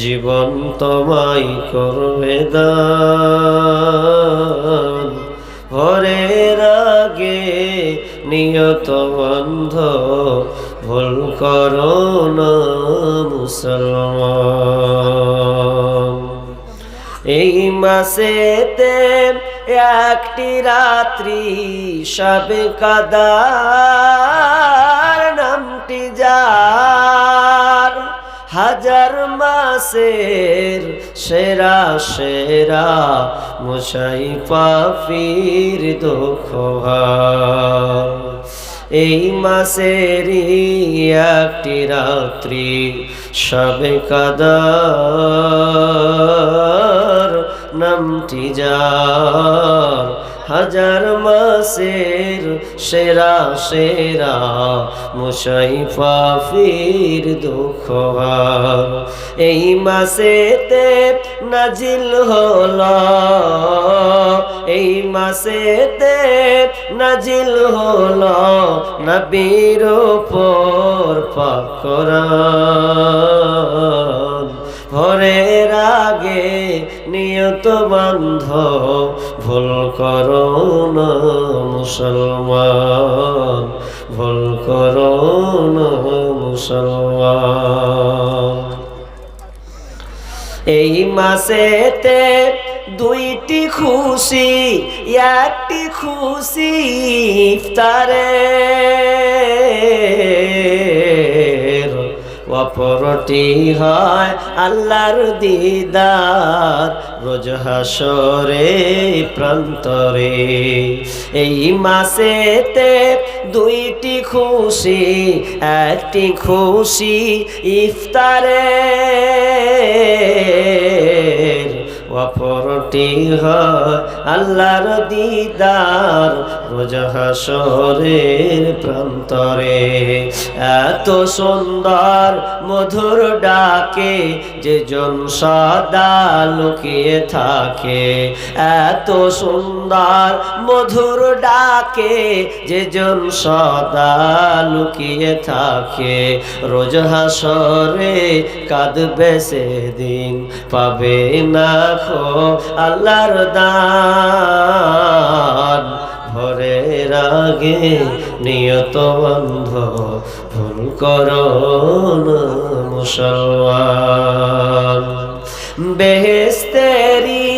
জীবন তোমায় করবে দান। ভোরের আগে নিয়ত বন্ধ, ভুল করো না মুসলমান। এই মাসেতে একটি রাত্রি সবে কাদার হাজার মাসের সেরা সেরা মুসাই পাফির দুঃখ। এই মাসেরই একটি রাত্রি সবে কাদার নামটি যার হাজার মাসের সেরা সেরা মুসাইফা ফির দুঃখ। এই মাসেতে নাজিল হল, এই মাসেতে নাজিল হল নবীর উপর পাকরান ভোরের আগে নিয়ত বন্ধ, ভুল করো না মুসলমান, ভুল করো না মুসলমান। এই মাসেতে দুইটি খুশি, একটি খুশি ইফতারে। অপরটি হয় আল্লাহর দিদার। রোজ হাসরে প্রান্তরে এই মাসেতে দুইটি খুশি একটি খুশি ইফতারে। অপরটি আল্লাহর দিদার রোজ প্রান্তরে। এত সুন্দর মধুর ডাকে যে জন সদা লুকিয়ে থাকে। এত সুন্দর মধুর ডাকে যে জন সদা লুকিয়ে থাকে। রোজ হাসরে কাঁদবে সেদিন, পাবে না খো আল্লাহর দান। ভোরের আগে নিয়ত বন্ধ, ভুল করো মুসলমান। বেহেস্তেরি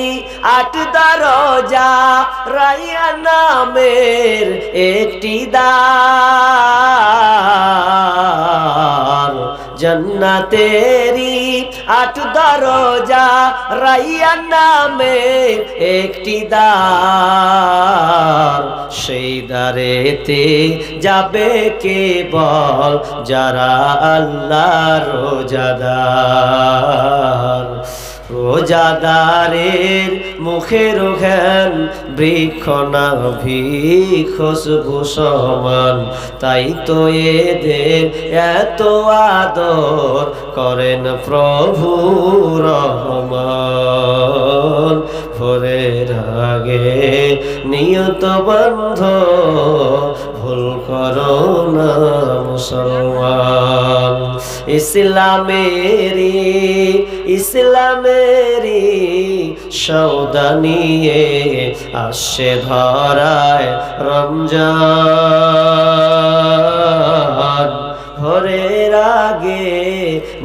আট দরজা, রাইয়া নামের একটি দ্বার। জন্নাতেরি আট দরজা রাইয়া নামে একটি দ্বার। সেই দ্বারেতে যাবে কে বল? যারা আল্লাহ রোজাদার। রোজাদারের মুখের ঘ্যান, বৃক্ষ না ভিখসবু সমান। তাই তো এদের এত আদর করেন প্রভু রহমান। ভোরের আগে নিয়ত বন্ধ, ভুল করো না মুসলমান। ইসলামেরি ইসলামেরি সৌদা নিয়ে আসে ধরায় রমজান। ভোরের আগে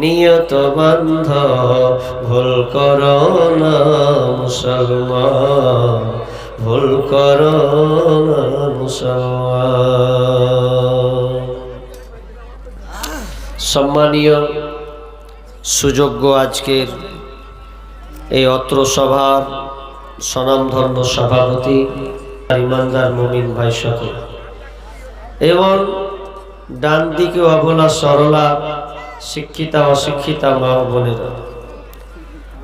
নিয়ত বন্ধ, ভুল করো মুসলমান, ভুল করো মুসলমান। সম্মানীয় সুযোগ্য আজকের এই অত্র সভার স্বনামধন্য সভাপতি ইমানদার মমিন ভাই সকল। এবং ডান দিকে অবলা সরলা শিক্ষিতা, অশিক্ষিতা মা বোনেরা।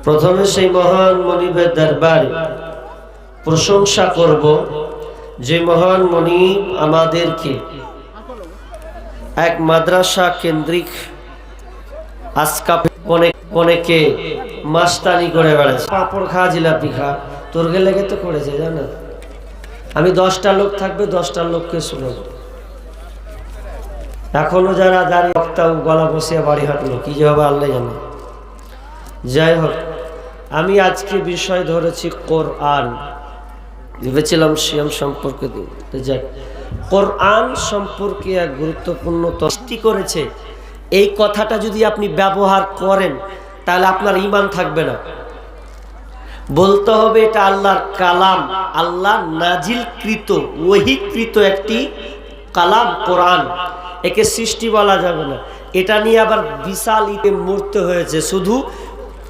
প্রথমে সেই মহান মনিবের দরবারে প্রশংসা করব যে মহান মনি আমাদেরকে এক মাদ্রাসা কেন্দ্রিক আজকা অনেক মাস্তানি করে বেড়াচ্ছে। পাঁপড় খা, জিলাপি খা, তোর লেগে তো করেছে জানো? আমি দশটা লোক থাকবে, দশটা লোককে শুনব। এখনও যারা দাঁড়িয়ে বক্তা গলা বসিয়ে বাড়ি হাঁটলো, কি যে হবে আল্লাহ জানে। যাই হোক, আমি আজকে বিষয় ধরেছি কোরআন। ভেবেছিলাম সিয়াম সম্পর্কে তো যাই কোরআন সম্পর্কে এক গুরুত্বপূর্ণ তষ্টি করেছে। এই কথাটা যদি আপনি ব্যবহার করেন, তাহলে আপনার ইমান থাকবে না। বলতে হবে এটা আল্লাহর কালাম। আল্লাহ নাজিলকৃত, ওহিকৃত একটি কালাম কোরআন। একে সৃষ্টি বলা যাবে না। এটা নিয়ে আবার বিশাল ইতে মূর্তে হয়েছে। শুধু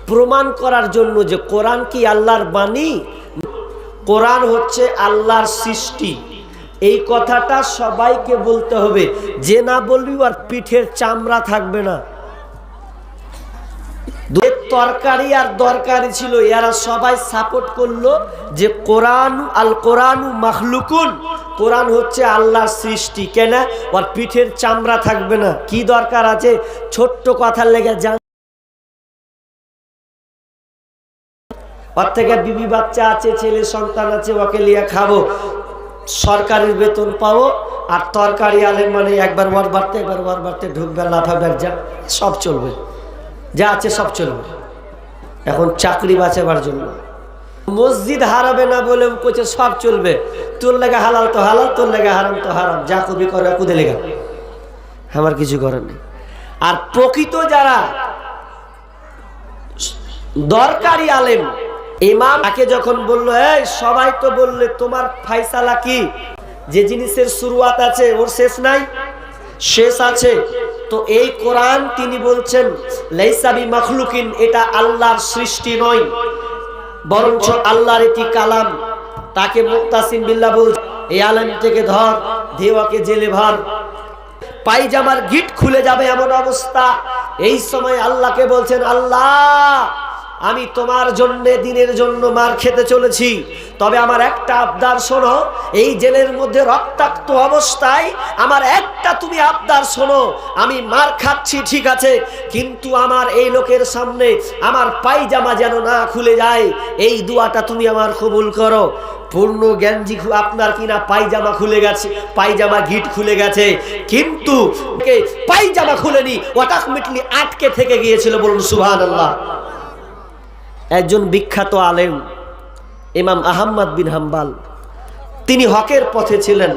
প্রমাণ করার জন্য যে কোরআন কি আল্লাহর বাণী? কোরআন হচ্ছে আল্লাহর সৃষ্টি। এই কথাটা সবাইকে বলতে হবে। যে না বলবি আর পিঠের চামড়া থাকবে না। তরকারি আর দরকারি ছিল, এরা সবাই সাপোর্ট করল যে কোরআন আল কোরআন মাখলুকুন। কোরআন হচ্ছে আল্লাহর সৃষ্টি, কেন? ওর পিঠের চামড়া থাকবে না। কি দরকার আছে? ছোট্ট কথার লেগে যান ওর থেকে বিবি বাচ্চা আছে, ছেলে সন্তান আছে, ওকে লিয়ে খাব। সরকারের বেতন পাবো, আর তরকারি আলে মানে একবার ওয়ার বাড়তে, একবার ওয়ার বাড়তে ঢুকবে লাফাবে যা, সব চলবে। যা আছে সব চলবে। এখন চাকরি বাঁচাবার জন্য। মসজিদ হারাবে না বলে কোচে সব চলবে। তোর লেগে হালাল তো হালাল, তোর লেগে হারাম তো হারাম। যা কবি করে কুদে লেগা। আমার কিছু করার নেই। আর প্রকৃত যারা দরকারি আলেম ইমাম তাকে যখন বলল, এই, সবাই তো বললে তোমার ফাইসালা কি? যে জিনিসের শুরুয়াত আছে, ওর শেষ নাই? শেষ আছে। তো এই কোরআন তিনি বলছেন লাইসাবি মখলুকিন এটা আল্লাহর সৃষ্টি নয়, বরঞ্চ আল্লাহর এটি কালাম। তাকে মুক্তাসিম বিল্লাহ বল এই আলেম থেকে ধর দেওয়াকে জেলে ভর। পাইজামার গিট খুলে যাবে এমন অবস্থা। এই সময় আল্লাহকে বলছেন, আল্লাহ আমি তোমার জন্য দিনের জন্য মার খেতে চলেছি। তবে আমার একটা আবদার শোনো, এই জেলের মধ্যে রক্তাক্ত অবস্থায় আমার একটা তুমি আবদার শোনো, আমি মার খাচ্ছি, ঠিক আছে, কিন্তু আমার এই লোকের সামনে আমার পায়জামা যেন না খুলে যায়, এই দুয়াটা তুমি আমার কবুল করো। পূর্ণ জ্ঞানজি আপনার কিনা পায়জামা খুলে গেছে, পায়জামা গিট খুলে গেছে, কিন্তু পায়জামা খুলেনি অটাকমিটলি আটকে থেকে গিয়েছিল বলুন সুহান আল্লাহ একজন বিখ্যাত আলেম, ইমাম আহম্মদ বিন হাম্বাল। তিনি হকের পথে ছিলেন।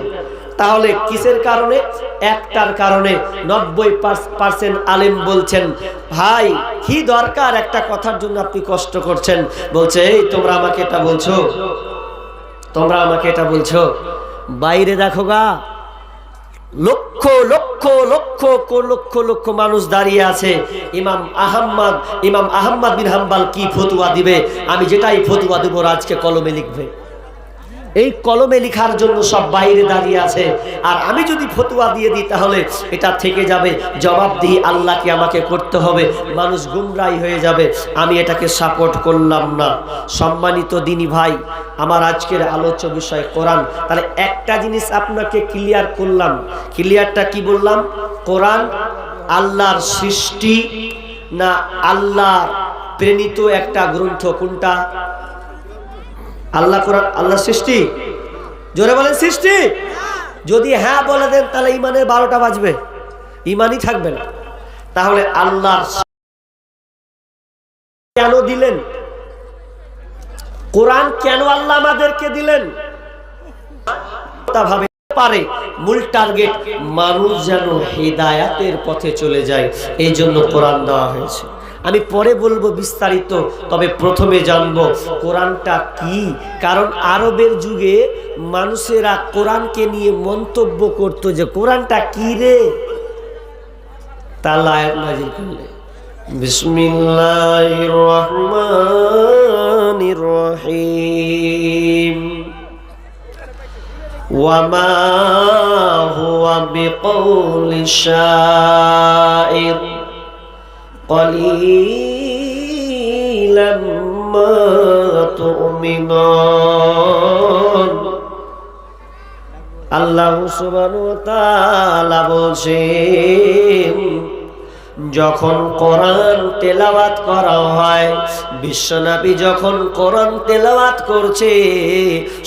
তাহলে কিসের কারণে? একটার কারণে। নব্বই পার্সেন্ট আলেম বলছেন, ভাই, কি দরকার একটা কথার জন্য আপনি কষ্ট করছেন? বলছে, এই, তোমরা আমাকে এটা বলছো। তোমরা আমাকে এটা বলছো। বাইরে দেখো গা। লক্ষ লক্ষ লক্ষ লক্ষ লক্ষ লক্ষ মানুষ দাঁড়িয়ে আছে। ইমাম আহম্মদ ইমাম আহম্মদ বিন হাম্বাল কি ফতুয়া দিবে? আমি যেটাই ফতুয়া দেবো আজকে কলমে লিখবে। এই কলমে লিখার জন্য সব বাইরে দাঁড়িয়ে আছে। আর আমি যদি ফতুয়া দিয়ে দিই, তাহলে এটা থেকে যাবে। জবাব দিয়ে আল্লাহকে আমাকে করতে হবে। মানুষ গুমরাই হয়ে যাবে। আমি এটাকে সাপোর্ট করলাম না। সম্মানিত দিনী ভাই, আমার আজকের আলোচ্য বিষয় কোরআন। তাহলে একটা জিনিস আপনাকে ক্লিয়ার করলাম। ক্লিয়ারটা কি বললাম? কোরআন আল্লাহর সৃষ্টি না আল্লাহ প্রেরিত একটা গ্রন্থ কোনটা? আল্লাহ কোরআন আল্লাহ সৃষ্টি। জোরে বলেন সৃষ্টি। যদি হ্যাঁ বলে দেন, তাহলে ইমানের বারোটা বাজবে। ইমানই থাকবে না। তাহলে আল্লাহর কেন দিলেন? কোরআন কেন আল্লাহ আমাদেরকে দিলেন? ভাবে পারে। মূল টার্গেট মানুষ যেন হেদায়াতের পথে চলে যায়, এই জন্য কোরআন দেওয়া হয়েছে। আমি পরে বলবো বিস্তারিত তবে প্রথমে জানব কোরআনটা কি কারণ আরবের যুগে মানুষেরা কোরআনকে নিয়ে মন্তব্য করত যে কোরআনটা কি রে তার লায়াত নাজিল করলে বিসমিল্লাহির রহমানির রহিম وما هو بقول الشاعر قليلا ما تؤمنون আল্লাহ সুবহানাহু ওয়া তাআলা বলছেন যখন কোরআন তেলাওয়াত করা হয়, বিশ্বনবী যখন কোরআন তেলাওয়াত করছে,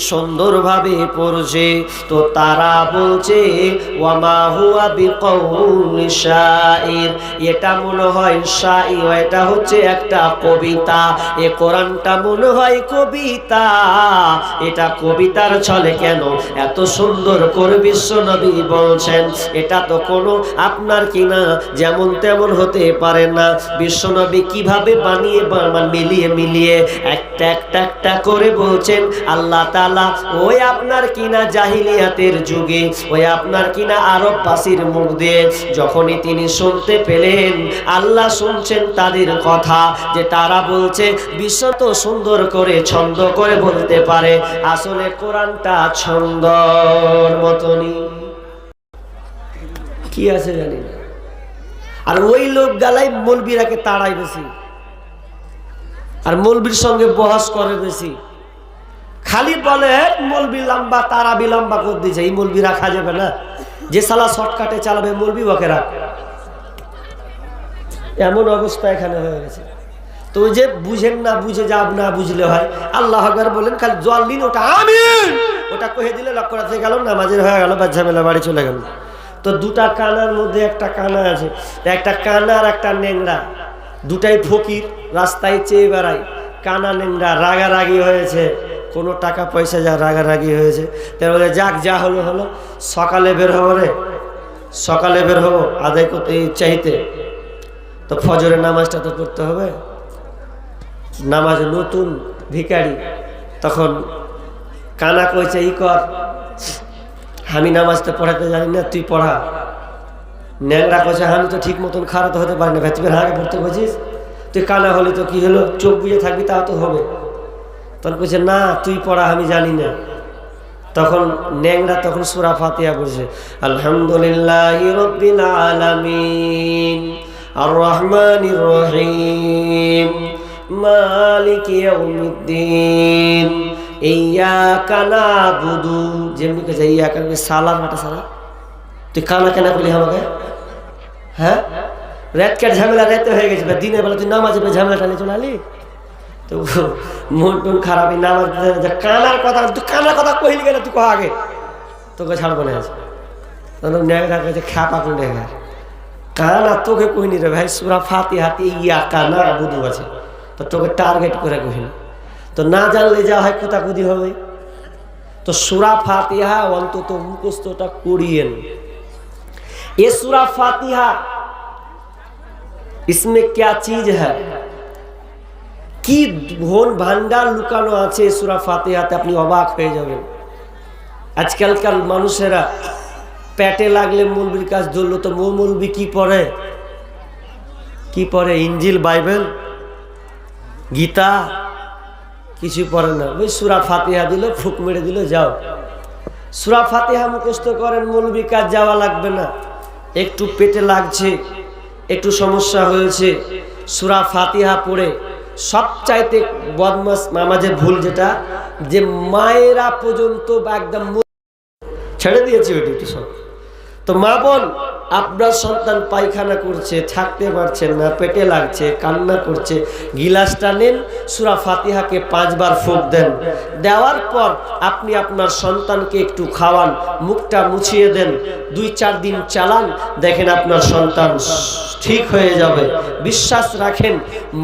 সুন্দরভাবে পড়ছে, তো তারা বলছে এটা মনে হয় শাইর এটা হচ্ছে একটা কবিতা। এ কোরআনটা মনে হয় কবিতা। এটা কবিতার ছলে কেন এত সুন্দর করে বিশ্বনবী বলছেন? এটা তো কোনো আপনার কিনা, যেমন তেমন হতে পারে না। বিশ্বনবী কীভাবে বানিয়ে বা- বা মিলিয়ে মিলিয়ে একটা একটা একটা করে বলছেন, আল্লাহ তালা ওই আপনার কিনা জাহিলিয়াতের যুগে, ওই আপনার কিনা আরব বাসির মুখ দিয়ে যখনই তিনি শুনতে পেলেন, আল্লাহ শুনছেন তাদের কথা, যে তারা বলছে, বিশ্ব তো সুন্দর করে ছন্দ করে বলতে পারে, আসলে কোরআনটা ছন্দর মতনই। কি আছে জানি না। আর ওই লোক গালাই মলবিরাকে তাড়াই বেশি আর মলবির সঙ্গে বহস করে বেশি খালি বলে মলবি লম্বা, তারাবি লম্বা করে দিয়েছে এই মলবি রাখা যাবে না। যে সালা শর্টকাটে চালাবে, মলবি ওকে রাখ। এমন অবস্থা এখানে হয়ে গেছে। তো ওই যে বুঝেন না, বুঝে যাব না বুঝলে হয়। আল্লাহ আকবার বলেন, খালি জল দিন ওটা আমিন। ওটা কহে দিলে লক্ষ্য রাখতে গেল, নামাজের হয়ে গেল বা ঝামেলা, বাড়ি চলে গেল। তো দুটা কানার মধ্যে একটা কানা আছে, একটা কানা আর একটা নেংড়া। দুটাই ফকির, রাস্তায় চেয়ে বেড়ায়। কানা নেংড়া রাগারাগি হয়েছে, কোনো টাকা পয়সা যা রাগারাগি হয়েছে। তারপরে যাক, যা হলো হলো। সকালে বের হব রে। সকালে বের হব, আদায় করতে চাইতে। তো ফজরের নামাজটা তো পড়তে হবে। নামাজ নতুন ভিকারি তখন কানা কইছে, ই কর। আমি নামাজটা পড়াতে জানি না, তুই পড়া। ন্যাংরা কইছে, আমি তো ঠিক মতন খারাপ হতে পারি না তুই হাগে পড়তে বলছিস? তুই কানা হলে তো কি হলো? চোখ বুঝে থাকবি, তাও তো হবে। তখন কইছে, না, তুই পড়া, আমি জানি না। তখন ন্যাংরা তখন সুরা ফাতিয়া বলছে আলহামদুলিল্লাহ রব্বিল আলামিন আর রহমানির রহিম, মালিক ইয়াউমিদ্দিন। ইয়াকা নাবুদু যেমনি কইছে ইয়াকা সালাম একটা সালা তুই কানা কেনা বলি আমাকে? হ্যাঁ? কানার কথা কানার কথা কহিলি গেলে তুই কহ আগে। তোকে ছাড়বো না আছে তখন কানা তোকে কহিনি রে ভাই, সুরা ফাতি হাতি ইয়া কানা বুধু আছে। তো তোকে টার্গেট করে কহিনি তো না জানলে যা হয় কোথাকুদি হবে। তো সুরা ফাতিহা অন্তত মুখস্থটা করিয়েন এ সুরা ফাতিহা ইসমে ক্যা চিজ হ্যাঁ? কি ভোন ভান্ডার লুকানো আছে সুরা ফাতেহাতে? আপনি অবাক হয়ে যাবেন। আজকালকার মানুষেরা প্যাটে লাগলে মৌলবির কাজ ধরলো, তো মৌ মৌলবি কি পড়ে? কি পড়ে? ইঞ্জিল বাইবেল? গীতা? কিছু পড়ে না। ওই সুরা ফাতিহা দিল, ফুক মেরে দিল, যাও। সুরা ফাতিহা মুখস্থ করেন, মৌলবি কাজ যাওয়া লাগবে না। একটু পেটে লাগছে, একটু সমস্যা হয়েছে। সুরা ফাতিহা পড়ে সবচাইতে বদমাস নামাজের ভুল যেটা, যে মায়েরা পর্যন্ত একদম ছেড়ে দিয়েছে ওই ডিউটি সব। তো মা বোন আপনার সন্তান পায়খানা করছে, থাকতে পারছেন না, পেটে লাগছে, কান্না করছে। গিলাসটা নেন, সুরা ফাতিহাকে পাঁচবার ফুক দেন। দেওয়ার পর আপনি আপনার সন্তানকে একটু খাওয়ান, মুখটা মুছিয়ে দেন, দুই চার দিন চালান, দেখেন আপনার সন্তান ঠিক হয়ে যাবে। বিশ্বাস রাখেন,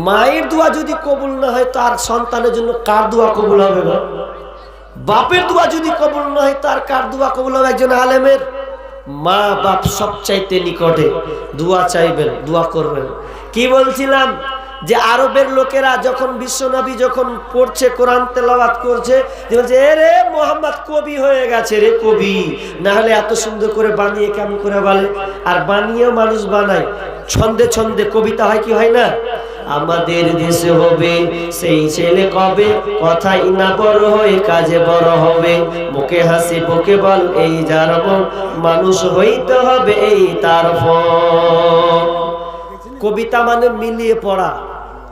মায়ের দোয়া যদি কবুল না হয়, তার সন্তানের জন্য কার দোয়া কবুল হবে না বাপের দোয়া যদি কবুল না হয়, তার কার দোয়া কবুল হবে একজন আলেমের? মা বাপ সব চাইতে নিকটে। দোয়া চাইবেন, দোয়া করবেন। কি বলছিলাম? যে আরবের লোকেরা যখন বিশ্বনবী যখন পড়ছে, কোরআন তেলাওয়াত করছে, যে বলছে, এ রে মোহাম্মদ, কবি হয়ে গেছে রে কবি। না হলে এত সুন্দর করে বানিয়ে কেমন করে বলে? আর বানিয়েও মানুষ বানায়। ছন্দে ছন্দে কবিতা হয় কি হয় না? আমাদের দেশে হবে। সেই ছেলে কবে? কথাই না বড় হয়ে কাজে বড় হবে। মুখে হাসি, বুকে বল, এই যার মন মানুষ হইতে হবে এই তার কবিতা মানে মিলিয়ে পড়া।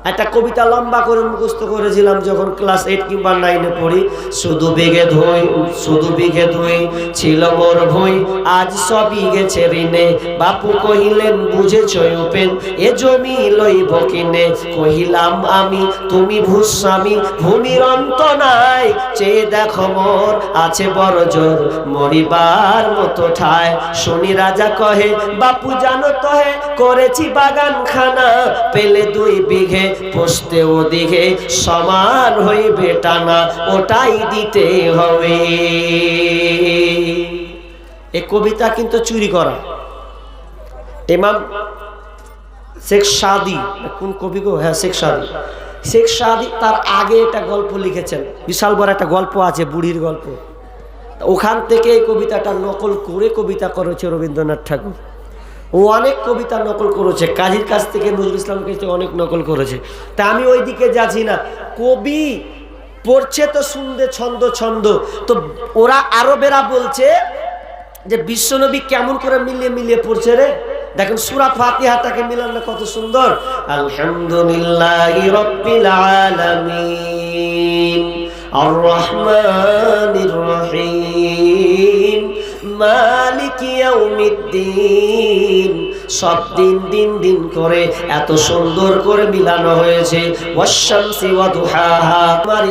একটা কবিতা লম্বা করে মুখস্থ করেছিলাম যখন ক্লাস এইট কিংবা নাইনে পড়ি, শুধু বেগে ধুই, শুধু বিঘে ধুই, ছিল মোর ভুই, আজ সবই গেছে ঋণে। বাপু কহিলেন, বুঝেছ উপেন এ জমি লইব কিনে? কহিলাম, আমি, তুমি ভূস্বামী ভূমির অন্ত নাই, চেয়ে দেখো মোর আছে বড় জোর, মরিবার মতো ঠায়। শনি রাজা কহে, বাপু জানো তো হে করেছি বাগান খানা পেলে দুই বিঘে পোষতে ওদিকে সমান হইবে টানা, ওটাই দিতে হবে। এ কবিতা কিন্তু চুরি করা। ইমাম শেখ সাদি, কোন কবি গো? হ্যাঁ শেখ সাদি। শেখ সাদি তার আগে একটা গল্প লিখেছেন। বিশাল বড় একটা গল্প আছে, বুড়ির গল্প। ওখান থেকে এই কবিতাটা নকল করে কবিতা করেছে রবীন্দ্রনাথ ঠাকুর। ও অনেক কবিতা নকল করেছে। কাজীর কাছ থেকে নজরুল ইসলাম কাছ অনেক নকল করেছে। তা আমি ওই দিকে যাচ্ছি না। কবি পড়ছে তো শুনবে ছন্দ ছন্দ। তো ওরা আরবেরা বলছে যে বিশ্বনবী কেমন করে মিলিয়ে মিলিয়ে পড়ছে রে? দেখেন সুরা ফাতিহাটাকে মিলানো কত সুন্দর। আলহামদুলিল্লাহ মালিক ইয়াউমিদ্দিন। সব দিন দিন দিন করে এত সুন্দর করে মিলানো হয়েছে। ওয়াশামসি ওয়া দুহাহা ওয়ার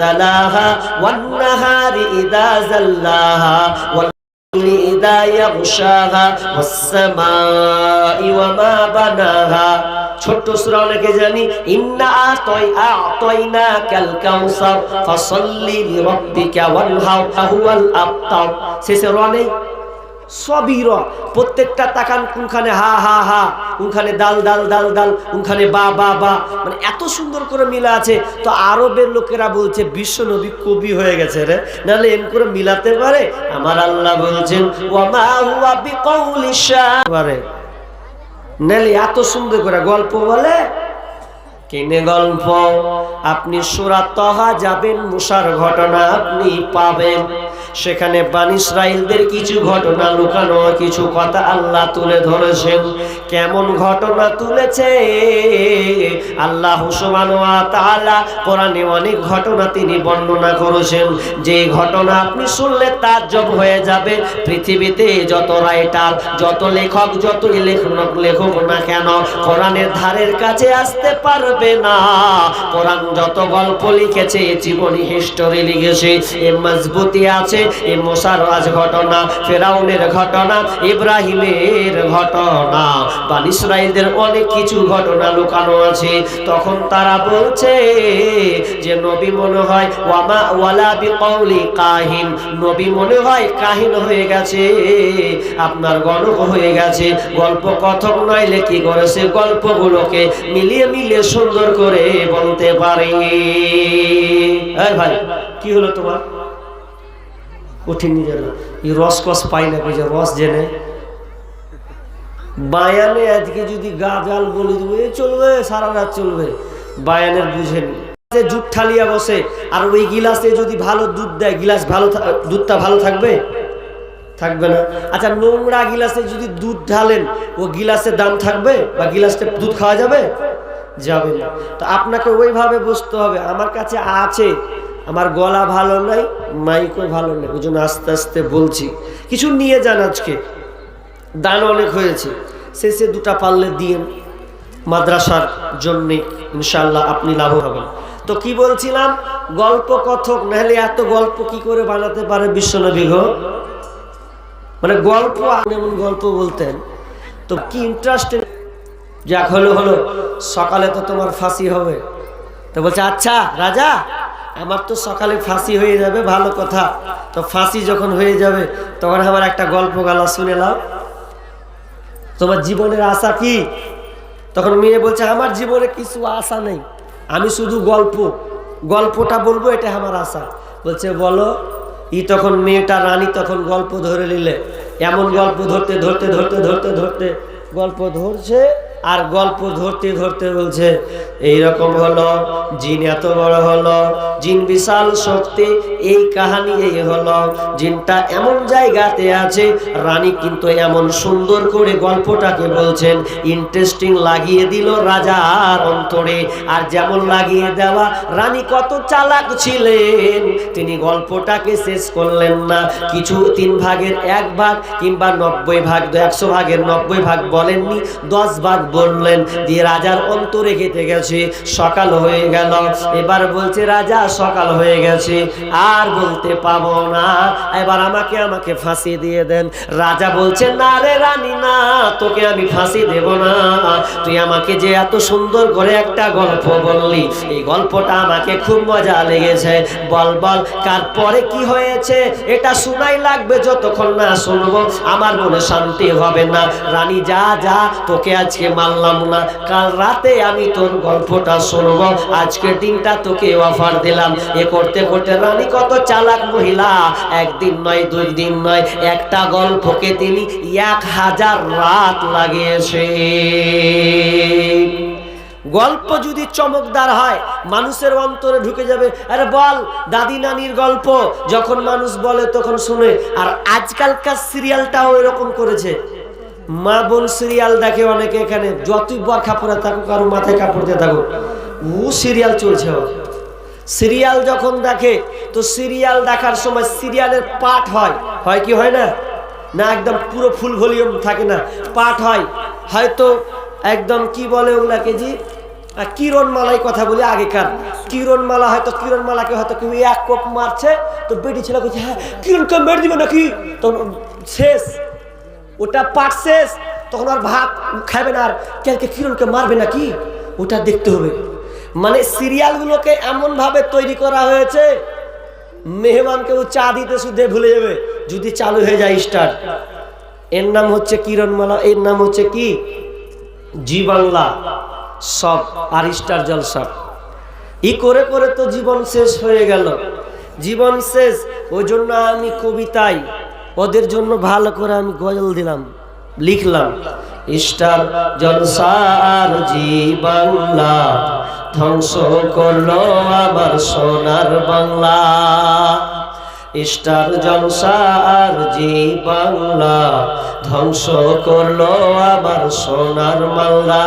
তালাহা ওয়ান নাহারি ইদা জাল্লাহা إذا يغشاها والسماء وما بناها ছোট্ট সূরা অনেকে জানি ইন্না আতই আতইনা কাল কাউসার ফাসাল্লি লিরাব্বিকা ওয়ানহার হুয়াল আবতার শেষে র নেই সবই র। প্রত্যেকটা তাকান কোনখানে হা হা হা, কোনখানে দাল দাল দাল দাল, কোনখানে বা বা বা। মানে এত সুন্দর করে মিলা আছে। তো আরবের লোকেরা বলছে, বিশ্ব নবী কবি হয়ে গেছে রে। নাহলে এম করে মিলাতে পারে? আমার আল্লাহ বলছেন পারে। নাহলে এত সুন্দর করে গল্প বলে? কিনে গল্প? আপনি সুরা তহা যাবেন মুসার ঘটনা আপনি পাবেন। সেখানে বান ইসরায়েলদের কিছু ঘটনা লুকানো, কিছু কথা আল্লাহ তুলে ধরেছেন। কেমন ঘটনা তুলেছে? আল্লাহ হুসমান কোরআনে অনেক ঘটনা তিনি বর্ণনা করেছেন। যে ঘটনা আপনি শুনলে তাজ্জব হয়ে যাবে। পৃথিবীতে যত রাইটার, যত লেখক যত লেখক লেখক না কেন, কোরআনের ধারের কাছে আসতে পারবে না। কোরআন যত গল্প লিখেছে, জীবনী হিস্টোরি লিখেছে, এ মজবুতি আছে এ মোসারাজ ঘটনা, ফেরাউনের ঘটনা, ইব্রাহিমের ঘটনা বা ইসরায়েলদের অনেক কিছু ঘটনা লুকানো আছে। তখন তারা বলছে যে, নবী মনে হয়, ওয়ামা ওয়ালা কাহিন। নবী মনে হয়, কাহিন হয়ে গেছে, আপনার গণক হয়ে গেছে। গল্প কথক নইলে কি করেছে? গল্পগুলোকে মিলিয়ে মিলিয়ে সুন্দর করে বলতে পারে। ভাই, কি হলো তোমার? কঠিন নিজের এই রস কস পাই না যে রস জেনে। বায়ানে আজকে যদি গা জাল বলে দেবো, এ চলবে, সারা রাত চলবে। বায়ানের বুঝেন জুট ঠালিয়া বসে, আর ওই গিলাসে যদি ভালো দুধ দেয়, গিলাস ভালো দুধটা ভালো থাকবে? থাকবে না। আচ্ছা নোংরা গিলাসে যদি দুধ ঢালেন, ও গিলাসে দাম থাকবে বা গিলাসটা দুধ খাওয়া যাবে? যাবে না। তো আপনাকে ওইভাবে বসতে হবে। আমার কাছে আছে। আমার গলা ভালো নাই, মাইকও ভালো নেই, ওই জন্য আস্তে আস্তে বলছি। কিছু নিয়ে যান আজকে। দান অনেক হয়েছে। শেষে দুটা পারলে দিয়েন। মাদ্রাসার জন্যে ইনশাল্লাহ আপনি লাভ হবেন। তো কি বলছিলাম? গল্প কথক, নাহলে এত গল্প কি করে বানাতে পারে বিশ্বনবী গো? মানে গল্প এমন গল্প বলতেন। তো কি ইন্টারেস্টিং যাক, হলো হলো। সকালে তো তোমার ফাঁসি হবে। তো বলছে আচ্ছা রাজা আমার তো সকালে ফাঁসি হয়ে যাবে, ভালো কথা। তো ফাঁসি যখন হয়ে যাবে, তখন আমার একটা গল্প গালা শুনে নাও। তোমার জীবনের আশা কি? তখন মেয়ে বলছে, আমার জীবনে কিছু আশা নেই। আমি শুধু গল্প। গল্পটা বলব এটা আমার আশা। বলছে, বলো। ই তখন মেয়েটা, রানী তখন গল্প ধরে নিলে। এমন গল্প ধরতে ধরতে ধরতে ধরতে ধরতে গল্প ধরছে। আর গল্প ধরতে ধরতে বলছে, এইরকম হলো, জিন এত বড় হলো, জিন বিশাল শক্তি, এই কাহানি এই হলো, জিনটা এমন জায়গাতে আছে, রানী কিন্তু এমন সুন্দর করে গল্পটাকে বলছেন, ইন্টারেস্টিং লাগিয়ে দিল রাজার অন্তরে, আর যেমন লাগিয়ে দেওয়া, রানী কত চালাক ছিলেন, তিনি গল্পটাকে শেষ করলেন না, কিছু তিন ভাগের এক ভাগ কিংবা নব্বই ভাগ, একশো ভাগের নব্বই ভাগ বলেননি, দশ ভাগ বললেন দিয়ে রাজার অন্তরে কেটে গেছে, সকাল হয়ে গেল। এবার বলছে, রাজা, সকাল হয়ে গেছে, আর বলতে পাবো না। এবার আমাকে আমাকে ফাঁসি দিয়ে দেন। রাজা বলছে, না রে রানী, না, তোকে আমি ফাঁসি দেব না। তুই আমাকে যে এত সুন্দর করে একটা গল্প বললি, এই গল্পটা আমাকে খুব মজা লেগেছে। বল বল, কার পরে কি হয়েছে, এটা শোনাই লাগবে, যতক্ষণ না শুনব, আমার মনে শান্তি হবে না। রানী, যা যা, তোকে আজকে মানলাম না। কাল রাতে আমি তোর গল্পটা শুনব। আজকের দিনটা তোকে অফার দিলাম। এ করতে করতে রানী কত চালাক মহিলা। একদিন নয়, দুই দিন নয়, একটা গল্পকে তিনি এক হাজার রাত লাগিয়েছে। গল্প যদি চমকদার হয়, মানুষের অন্তরে ঢুকে যাবে। আরে বল, দাদি নানির গল্প। যখন মানুষ বলে তখন শুনে। আর আজকালকার সিরিয়ালটাও এরকম করেছে। মা বোন সিরিয়াল দেখে অনেকে এখানে যতই বরখা পরে থাকুক আর মাথায় কাপড় দিয়ে থাকুক ও সিরিয়াল চলছে। সিরিয়াল যখন দেখে, তো সিরিয়াল দেখার সময় সিরিয়ালের পাঠ হয়। হয় কি হয় না? না, একদম পুরো ফুল ভলিউম থাকে না। পাঠ হয়। হয়তো একদম কি বলে ওগুলাকে জি? আর কিরণমালাই কথা বলি আগেকার। কিরণমালা হয়তো কিরণমালাকে হয়তো কেউ এক কোপ মারছে, তো বেটি ছেলে বলছে হ্যাঁ কিরণকে মেরে দিবে নাকি? তখন শেষ। ওটা শেষ। তখন আর ভাত খাবে না আর কালকে কিরণকে মারবে নাকি? ওটা দেখতে হবে। মানে সিরিয়ালগুলোকে এমনভাবে তৈরি করা হয়েছে মেহমানকেও চা দিতে শুধু ভুলে যাবে, যদি চালু হয়ে যায় স্টার এর নাম হচ্ছে কিরণমালা এর নাম হচ্ছে কি? জি বাংলা, সব আর স্টার জলসা ই করে করে তো জীবন শেষ হয়ে গেল। জীবন শেষ, ওই জন্য আমি কবিতায় ওদের জন্য ভালো করে আমি গজল দিলাম, লিখলাম। স্টার জলসার জি বাংলা ধ্বংস করল আমার সোনার বাংলা। স্টার জলসার জি বাংলা ধ্বংস করল আমার সোনার মাল্লা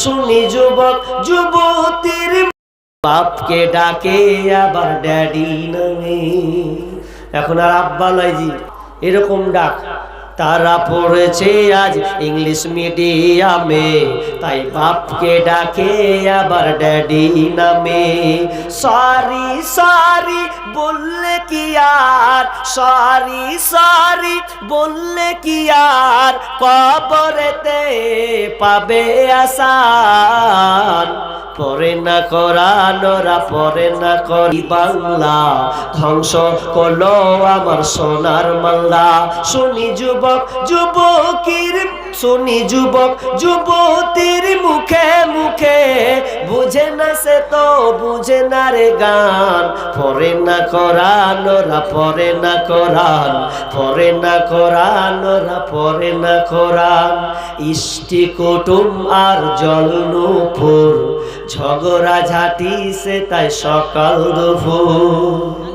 শুনি যুবক, যুবতীর বাপকে ডাকে আবার ড্যাডি নামে। এখন আর আব্বা নাইজি এরকম ডাক। তারা পড়েছে আজ ইংলিশ মিডিয়ামে, তাই বাপকে ডাকে আবার ড্যাডি নামে। সরি সরি বললে কি আর? সরি সরি বললে কি আর? কবরেতে পাবে আসান। পরে না করানোরা পরে না করি বাংলা। ধ্বংস করল আমার সোনার মাল্লা শুনি যুবক, যুবকির শুনি যুবক, যুবতীর মুখে মুখে, বুঝে না সে তো বুঝে না রে গান। পরে না করানোরা পরে না করান পরে না করানোরা পরে না করান ইষ্টি কুটুম আর জল নুপুর, ঝগড়া ঝাঁটি সে তাই সকাল দুপুর।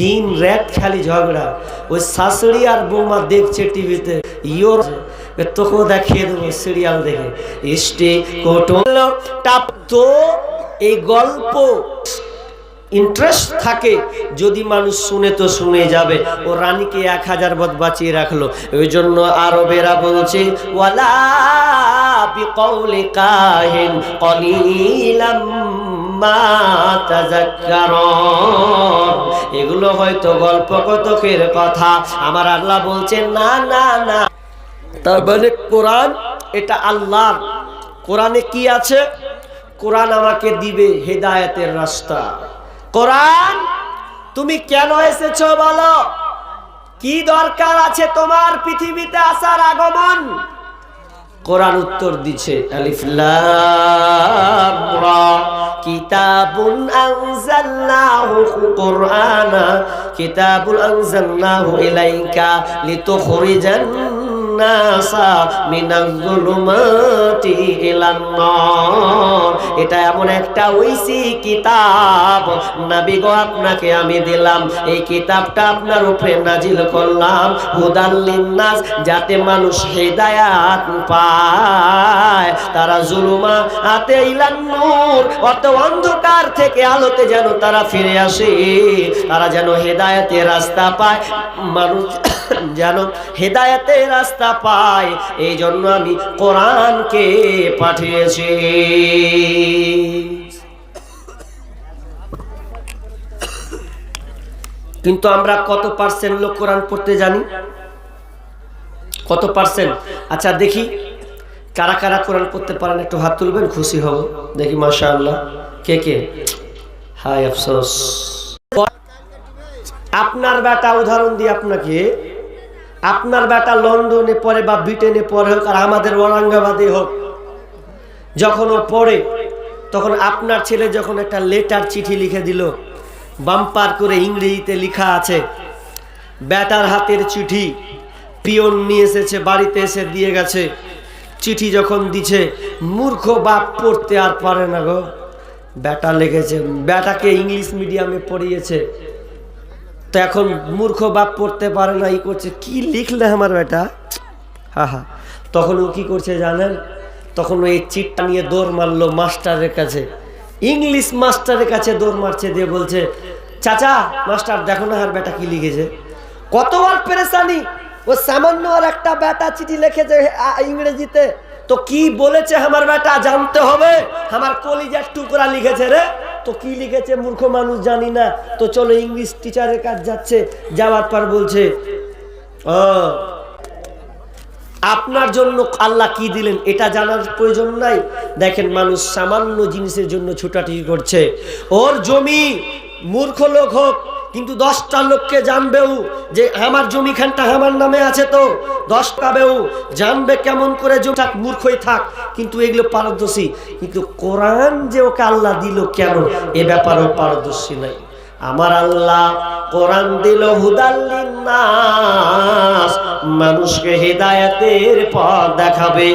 দিন রাত খালি ঝগড়া। ওই শাশুড়ি আর বৌমা দেখছে টিভিতে, ইয়োর তোকেও দেখিয়ে দেবো সিরিয়াল দেখে। ইষ্টি কোটো টাপ তো এই গল্প। ইন্টারেস্ট থাকে, যদি মানুষ শুনে তো শুনে যাবে। ও রানীকে এক হাজার বদ বাঁচিয়ে রাখল। ওই জন্য আরবেরা বলছে, ওয়ালা এগুলো হয়তো গল্প কতকের কথা। আমার আল্লাহ বলছেন, না না না। তার মানে কোরআন, এটা আল্লাহর। কোরআনে কি আছে? কোরআন আমাকে দিবে হেদায়েতের রাস্তা। কোরআন, তুমি কেন এসেছ বলো? কি দরকার আছে তোমার পৃথিবীতে আসার আগমন? কোরআন উত্তর দিচ্ছে কিতাবুন আনজালনাহু কুরআনা, কিতাবুন আনজালনাহু ইলাইকা লিতুখরিজান এটা এমন একটা ঐসি কিতাব। নবী আপনাকে আমি দিলাম। এই কিতাবটা আপনার উপরে নাজিল করলাম। হুদাল্লিন নাস যাতে মানুষ হেদায়াত পায়। তারা জুলুমা হাতে ইলান নূর। অত অন্ধকার থেকে আলোতে যেন তারা ফিরে আসে, তারা যেন হেদায়েতের রাস্তা পায়। মানুষ যেন হেদায়েতের রাস্তা পায় এই জন্য আমি কোরআনকে পাঠিয়েছি। কিন্তু আমরা কত পার্সেন্ট লোক কোরআন পড়তে জানি? কত পার্সেন্ট? আচ্ছা দেখি কারা কারা কোরআন পড়তে পারেন, একটু হাত তুলবেন, খুশি হব। দেখি মাশা আল্লাহ কে কে? হাই আফসোস। আপনার বেটা, উদাহরণ দিই আপনাকে। আপনার বেটা লন্ডনে পড়ে বা ব্রিটেনে পড়ে হোক আর আমাদের ঔরঙ্গাবাদে হোক, যখন ও পড়ে, তখন আপনার ছেলে যখন একটা লেটার চিঠি লিখে দিল, বাম্পার করে ইংরেজিতে লেখা আছে ব্যাটার হাতের চিঠি, পিয়ন নিয়ে এসেছে, বাড়িতে এসে দিয়ে গেছে। চিঠি যখন দিছে, মূর্খ বাপ পড়তে আর পারে না গো। ব্যাটা লেগেছে ব্যাটাকে ইংলিশ মিডিয়ামে পড়িয়েছে। তো এখন মূর্খ বাপ পড়তে পারে না, ই করছে। কি লিখলে আমার বেটা? হা হা। তখন ও কি করছে জানেন? তখন ওই চিটটা নিয়ে দৌড় মারলো মাস্টারের কাছে। ইংলিশ মাস্টারের কাছে দৌড় মারছে, দিয়ে বলছে, চাচা, মাস্টার, দেখো না আর বেটা কি লিখেছে। কতবার পেরেছানি ও সামান্য আর একটা বেটা চিঠি লিখেছে ইংরেজিতে। তো কি বলেছে আমার বেটা? জানতে হবে। আমার কলিজার টুকরা লিখেছে রে। তো কি লিখেছে মূর্খ মানুষ জানি না। তো চলো ইংলিশ টিচারের কাজ যাচ্ছে, যাওয়ার পর বলছে, ও, আপনার জন্য আল্লাহ কি দিলেন এটা জানার প্রয়োজন নাই? দেখেন মানুষ সামান্য জিনিসের জন্য ছুটাছুটি করছে। ওর জমি মূর্খ লোক হোক কিন্তু দশটা লোককে জানবেও যে আমার জমিখানটা আমার নামে আছে তো। দশ পাবেও জানবে কেমন করে জমি থাক, মূর্খই থাক, কিন্তু এগুলো পারদর্শী। কিন্তু কোরআন যে ওকে আল্লাহ দিল কেন, এ ব্যাপারেও পারদর্শী নাই। আমার আল্লাহ কোরআন দিল হুদাল্লিন মানুষকে হেদায়েতের পথ দেখাবে।